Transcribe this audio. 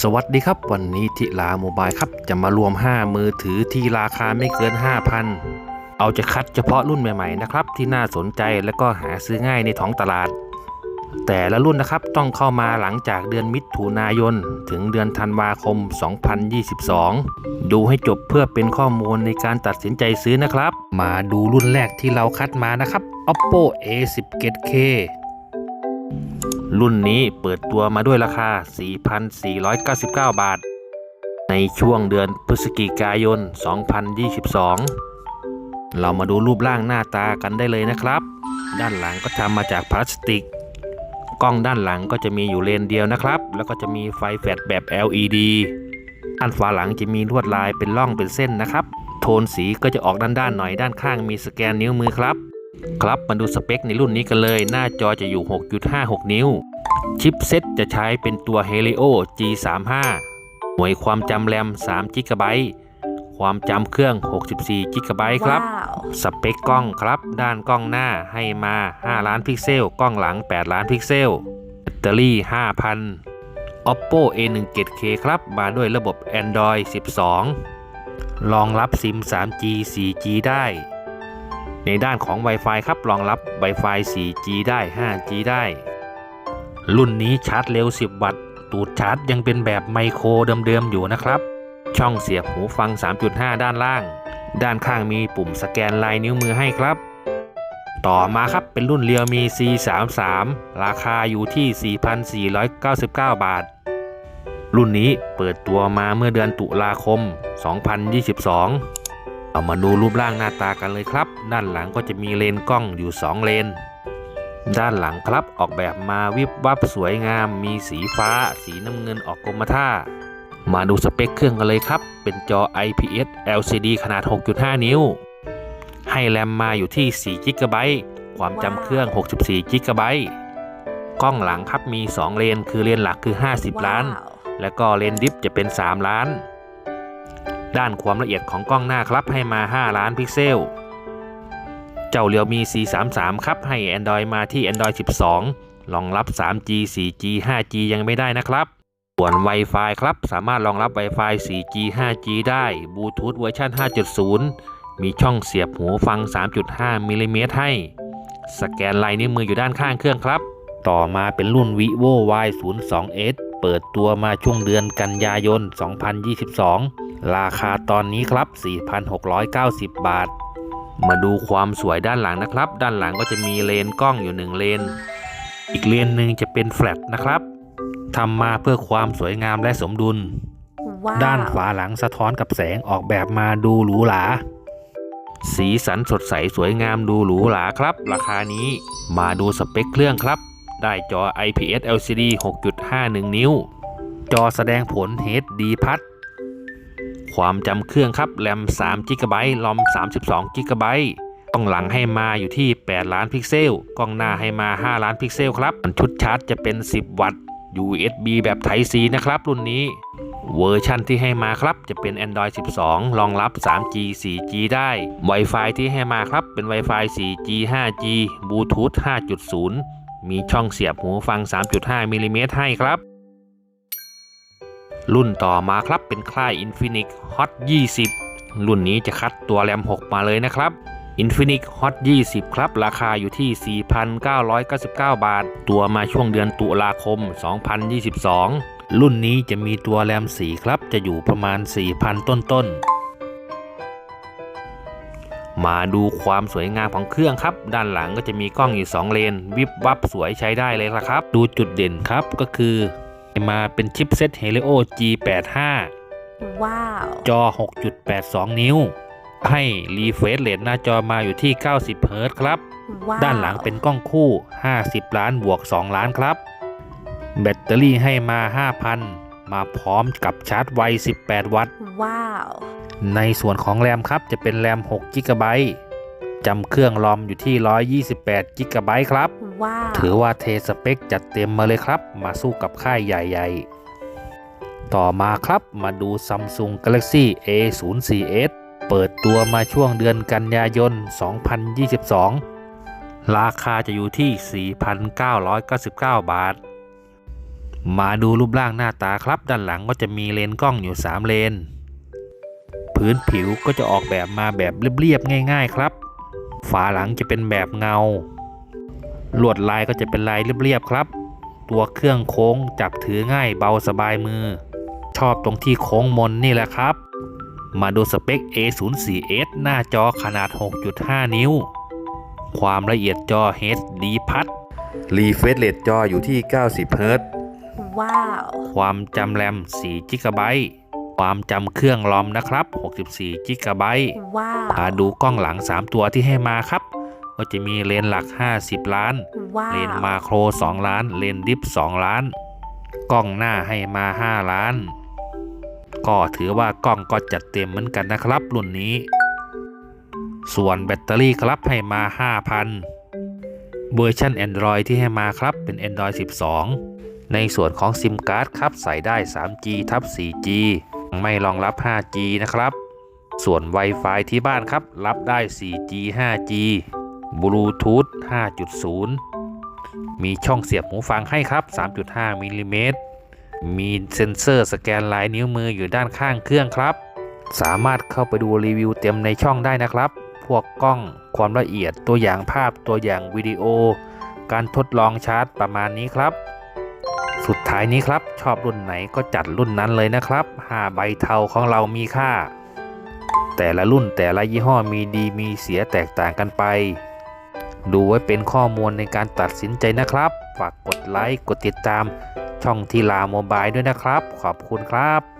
สวัสดีครับ วันนี้ทิลาโมบายครับจะมารวม 5 มือถือที่ราคาไม่เกิน 5,000 เอาจะคัดเฉพาะรุ่นใหม่ๆนะครับ ที่น่าสนใจและก็หาซื้อง่ายในท้องตลาด แต่ละรุ่นนะครับต้องเข้ามาหลังจากเดือนมิถุนายน ถึงเดือนธันวาคม 2022 ดูให้จบเพื่อเป็นข้อมูลในการตัดสินใจซื้อนะครับ มาดูรุ่นแรกที่เราคัดมานะครับ oppo a17k รุ่นนี้เปิดตัวมาด้วยราคา 4,499 บาท ในช่วงเดือนพฤศจิกายน 2022 เรามาดูรูปร่างหน้าตากันได้เลยนะครับ ด้านหลังก็ทำมาจากพลาสติก กล้องด้านหลังก็จะมีอยู่เลนเดียวนะครับ แล้วก็จะมีไฟแฟลชแบบ LED ด้านฝาหลังจะมีลวดลายเป็นร่องเป็นเส้นนะครับ โทนสีก็จะออกด้านๆหน่อยด้านข้างมีสแกนนิ้วมือครับ ครับมาดูสเปคในรุ่นนี้กันเลย หน้าจอจะอยู่ 6.56 นิ้ว ชิปเซ็ตจะใช้เป็นตัว Helio G35 หน่วยความจำแรม3 g b ความจำเครื่อง 64 g b ครับว้าวสเปคกล้องครับ ด้านกล้องหน้าให้มา 5 ล้านพิกเซล กล้องหลัง 8 ล้านพิกเซล แบตเตอรี่ 5,000 oppo a17k ครับ มาด้วยระบบ Android 12 รองรับซิม 3G 4G ได้ ในด้านของ Wi-Fi ครับรองรับ Wi-Fi 4G ได้ 5G ได้ รุ่นนี้ชาร์จเร็ว 10 วัตต์ ตูดชาร์จยังเป็นแบบไมโครเดิมๆอยู่นะครับ ช่องเสียบหูฟัง 3.5 ด้านล่าง ด้านข้างมีปุ่มสแกนลายนิ้วมือให้ครับ ต่อมาครับเป็นรุ่น Realme C33 ราคาอยู่ที่ 4,499 บาท รุ่นนี้เปิดตัวมาเมื่อเดือนตุลาคม 2022 เอามาดูรูปร่างหน้าตากันเลยครับ ด้านหลังก็จะมีเลนส์กล้องอยู่ 2 เลน ด้านหลังครับออกแบบมาวิบวับสวยงาม มีสีฟ้า สีน้ำเงินออกกรมท่า มาดูสเปคเครื่องกันเลยครับ เป็นจอ IPS LCD ขนาด 6.5 นิ้ว ให้แรมมาอยู่ที่ 4 g b ความจำเครื่อง 64 g b กล้องหลังครับมี 2 เลน คือเลนหลักคือ 50 ล้านว้าวและก็เลนส์ดิฟจะเป็น 3 ล้าน ด้านความละเอียดของกล้องหน้าครับให้มา 5 ล้านพิกเซล เจ้าเรียวมี C33 ครับให้ Android มาที่ Android 12 รองรับ 3G 4G 5G ยังไม่ได้นะครับ ส่วน Wi-Fi ครับ สามารถรองรับ Wi-Fi 4G 5G ได้บลูทูธเวอร์ชัน5.0 มีช่องเสียบหูฟัง 3.5มิลลิเมตรให้ สแกนลายนิ้วมืออยู่ด้านข้างเครื่องครับ ต่อมาเป็นรุ่น vivo Y02s เปิดตัวมาช่วงเดือนกันยายน 2022 ราคาตอนนี้ครับ 4,690 บาท มาดูความสวยด้านหลังนะครับ ด้านหลังก็จะมีเลนกล้องอยู่หนึ่งเลน อีกเลนหนึ่งจะเป็นแฟลตนะครับทำมาเพื่อความสวยงามและสมดุลว้าวด้านฝาหลังสะท้อนกับแสงออกแบบมาดูหรูหราสีสันสดใสสวยงามดูหรูหราครับ ราคานี้มาดูสเปคเครื่องครับ ได้จอ IPS LCD 6.51 นิ้ว จอแสดงผล HD พัดความจำเครื่องครับ แรม3 g b ลอม32 g b กล้องหลังให้มาอยู่ที่ 8 ล้านพิกเซล กล้องหน้าให้มา 5 ล้านพิกเซลครับ ชุดชาร์จจะเป็น 10 วัตต์ USB แบบ Type C นะครับ รุ่นนี้ เวอร์ชันที่ให้มาครับ จะเป็น Android 12 รองรับ 3G 4G ได้ Wi-Fi ที่ให้มาครับ เป็น Wi-Fi 4G 5G Bluetooth 5.0 มีช่องเสียบหูฟัง 3.5มิลลิเมตรให้ครับ รุ่นต่อมาครับเป็นค่าย Infinix Hot 20 รุ่นนี้จะคัดตัวแรม 6 มาเลยนะครับ Infinix Hot 20 ครับ ราคาอยู่ที่ 4,999 บาท ตัวมาช่วงเดือนตุลาคม 2022 รุ่นนี้จะมีตัวแรมสีครับ จะอยู่ประมาณ 4,000 ต้นๆ มาดูความสวยงามของเครื่องครับ ด้านหลังก็จะมีกล้องอยู่ 2 เลน วิบวับสวยใช้ได้เลยละครับ ดูจุดเด่นครับก็คือ มาเป็นชิปเซ็ต Helio G85 ว้าว จอ 6.82 นิ้ว ให้รีเฟรชเรทหน้าจอมาอยู่ที่ 90 เฮิรตซ์ครับว้าวด้านหลังเป็นกล้องคู่ 50 ล้านบวก 2 ล้านครับ แบตเตอรี่ให้มา 5,000 มาพร้อมกับชาร์จไว 18 วัตต์ ว้าว ในส่วนของแรมครับจะเป็นแรม6 g b จำเครื่องรอมอยู่ที่ 128 g b ครับ ว้าว ถือว่าเทสเปคจัดเต็มมาเลยครับ มาสู้กับค่ายใหญ่ๆ ต่อมาครับมาดู Samsung Galaxy A04s เปิดตัวมาช่วงเดือนกันยายน 2022 ราคาจะอยู่ที่ 4,999 บาท มาดูรูปร่างหน้าตาครับด้านหลังก็จะมีเลนส์กล้องอยู่ 3 เลน พื้นผิวก็จะออกแบบมาแบบเรียบๆง่าย ๆครับ ฝาหลังจะเป็นแบบเงา ลวดลายก็จะเป็นลายเรียบๆครับ ตัวเครื่องโค้งจับถือง่ายเบาสบายมือ ชอบตรงที่โค้งมนนี่แหละครับ มาดูสเปค A04s หน้าจอขนาด 6.5 นิ้ว ความละเอียดจอ HD พัดรีเฟรชเรทจออยู่ที่ 90 เฮิรตซ์ ว้าว ความจำแรม4 g b ความจำเครื่องรอมนะครับ 64 g b ว้าวมาดูกล้องหลัง 3 ตัวที่ให้มาครับ ก็จะมีเลนส์หลัก 50 ล้านว้าวเลนส์มาโคร 2 ล้าน เลนส์ดิฟ 2 ล้าน กล้องหน้าให้มา 5 ล้าน ก็ถือว่ากล้องก็จัดเต็มเหมือนกันนะครับ รุ่นนี้ ส่วนแบตเตอรี่ครับให้มา 5,000เวอร์ชัน Android ที่ให้มาครับเป็น Android 12 ในส่วนของซิมการ์ดครับใส่ได้ 3G ทับ 4G ไม่รองรับ 5G นะครับ ส่วน Wi-Fi ที่บ้านครับรับได้ 4G 5G Bluetooth 5.0 มีช่องเสียบหูฟังให้ครับ 3.5มิลลิเมตรมีเซ็นเซอร์สแกนลายนิ้วมืออยู่ด้านข้างเครื่องครับ สามารถเข้าไปดูรีวิวเต็มในช่องได้นะครับ พวกกล้องความละเอียดตัวอย่างภาพตัวอย่างวิดีโอ การทดลองชาร์จประมาณนี้ครับ สุดท้ายนี้ครับ ชอบรุ่นไหนก็จัดรุ่นนั้นเลยนะครับ5ใบเทาของเรามีค่า แต่ละรุ่นแต่ละยี่ห้อมีดีมีเสียแตกต่างกันไป ดูไว้เป็นข้อมูลในการตัดสินใจนะครับ ฝากกดไลค์กดติดตามช่องทีลาโมบายด้วยนะครับ ขอบคุณครับ